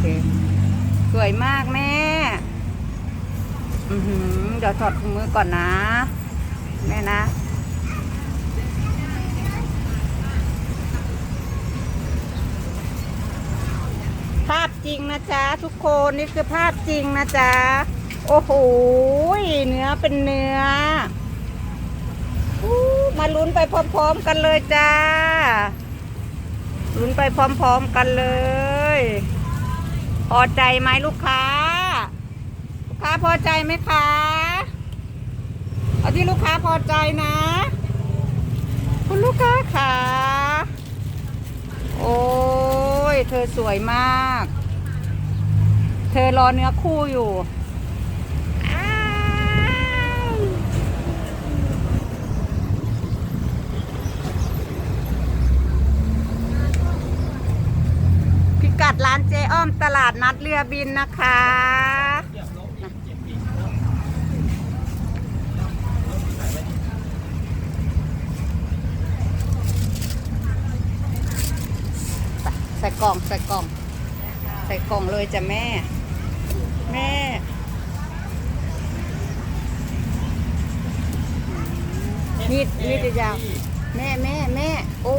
เค สวยมากแม่ อือหือเดี๋ยวถอดถุงมือก่อนนะ แม่นะภาพจริงนะจ๊ะทุกคนนี่คือภาพจริงนะจ๊ะโอ้โหเนื้อเป็นเนื้ออมาลุ้นไปพร้อมๆกันเลยจ้าลุ้นไปพร้อมๆกันเลย พอใจไหมลูกค้า ลูกค้าพอใจไหมคะเอาที่ลูกค้าพอใจนะ คุณลูกค้าค่ะโอ้ย เธอสวยมาก เธอรอเนื้อคู่อยู่อ้าวพิ กัดร้านเจอ้อมตลาดนัดเรือบินนะคะ ใส่กล่องใส่กล่อง ใส่กล่องเลยจ้ะแม่ แม่มีดมีดจะยาวแม่แม่แม่โอ้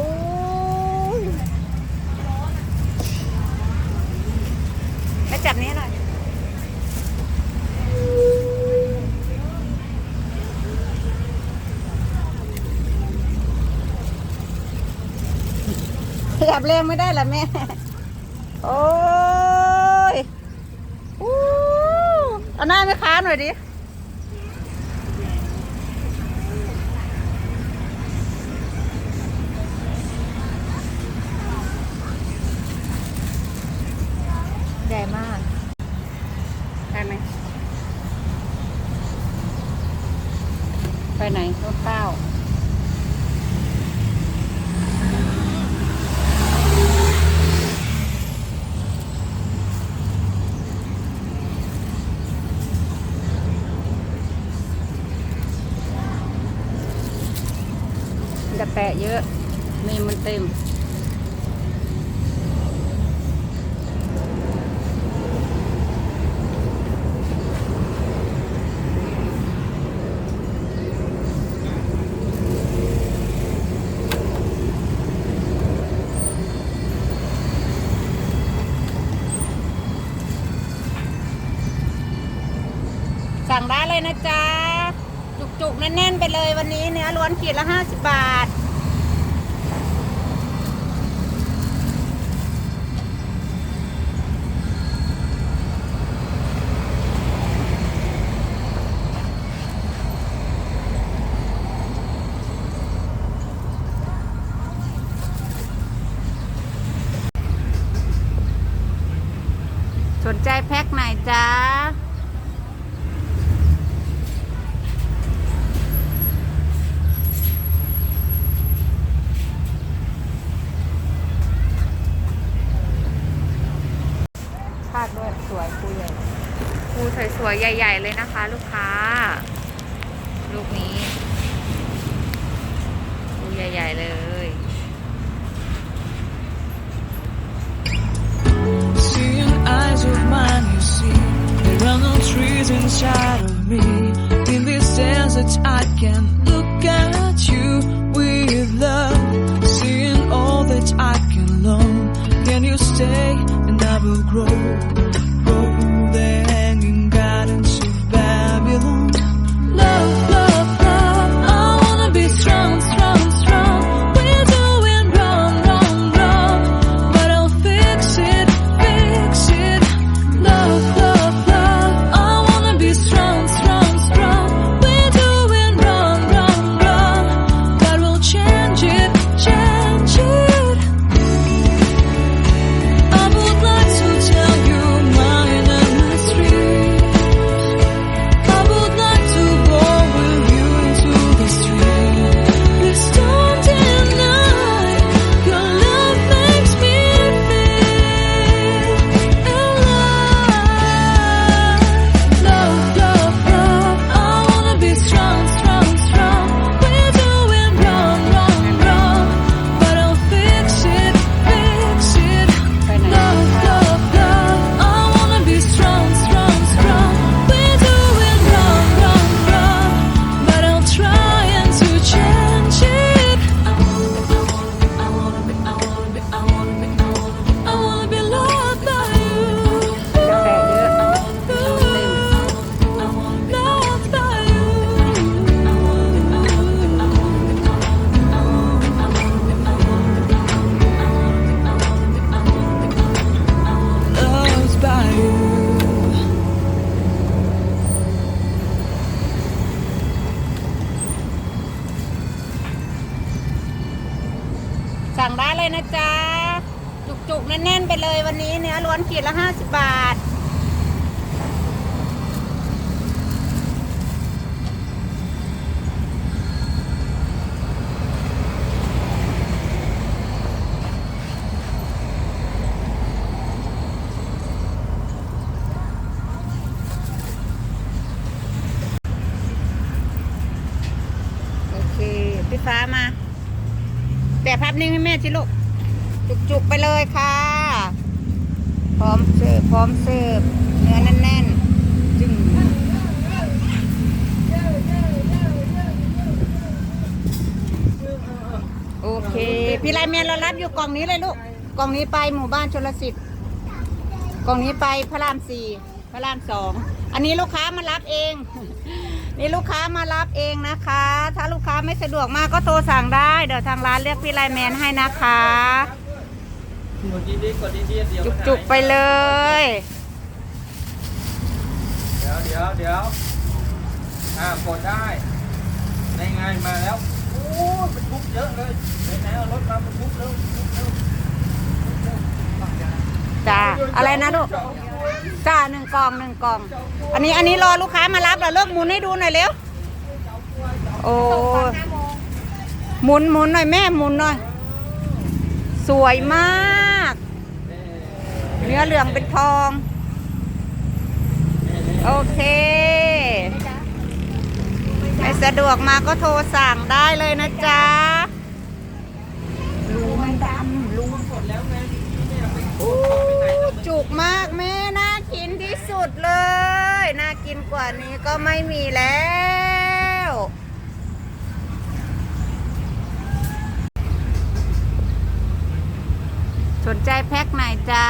ยแม่ จับนี้หน่อยขยับเร็วไม่ได้เหรอแม่ โอ้ยอู้เอาหน้าไม่ค้าหน่อยดิ ใหญ่มาก ได้ไหม ไปไหนรถข้าจะแปะเยอะ มีมันเต็ม สั่งได้เลยนะจ๊ะ จุกๆ แน่นๆ ไปเลยวันนี้เนื้อล้วนขีดละห้าสิบบาท สนใจแพ็คไหนจ๊ะ ภาคด้ วยสวยคุยใหญ่ปูสวยๆใหญ่ ๆ เลยนะคะ ลูกค้า ลูกนี้ปูใหญ่ ๆ เลย Seeing eyes of mine, you เลยนะจ๊ะ จุกๆ แน่นๆ ไปเลยวันนี้เนื้อล้วนขีดละห้าสิบบาท โอเค พี่ฟ้ามา นิ่งให้แม่ชิลูก จุกๆไปเลยค่ะ พร้อมเสิร์ฟพร้อมเสิร์ฟเนื้อแน่นๆจึงโอเค พี่ไลเมียนเรารับอยู่กล่องนี้เลยลูก กล่องนี้ไปหมู่บ้านชลสิทธิ์กล่องนี้ไปพระรามสี่พระรามสอง อันนี้ลูกค้ามารับเอง นี่ลูกค้ามารับเองนะคะ ถ้าลูกค้าไม่สะดวกมากก็โทรสั่งได้ เดี๋ยวทางร้านเรียกพี่ไลน์แมนให้นะคะ กดดีๆกดดีๆเดี๋ยวมันหายจุกๆไปเลย เดี๋ยวเดี๋ยวเดี๋ยวอ่ากดได้ได้ไงมาแล้วโอ้ยบรรทุกเยอะเลยไหนๆเอารถมาบรรทุกเร็วบรรทุกเร็วจ้า อะไรนะลูก จ้าหนึ่งกล่องหนึ่งกล่อง อันนี้อันนี้รอลูกค้ามารับเหรอเลิกหมุนให้ดูหน่อยเร็ว โอ้หมุนหมุนหน่อยแม่หมุนหน่อย สวยมาก เนื้อเหลืองเป็นทอง โอเคไม่สะดวกมาก็โทรสั่งได้เลยนะจ๊ะรูมันดำรู กดแล้วไงเนี่ยไป อู้จุกมากแม่น่ากินที่สุดเลย น่ากินกว่านี้ก็ไม่มีแล้ว สนใจแพ็คไหนจ๊ะ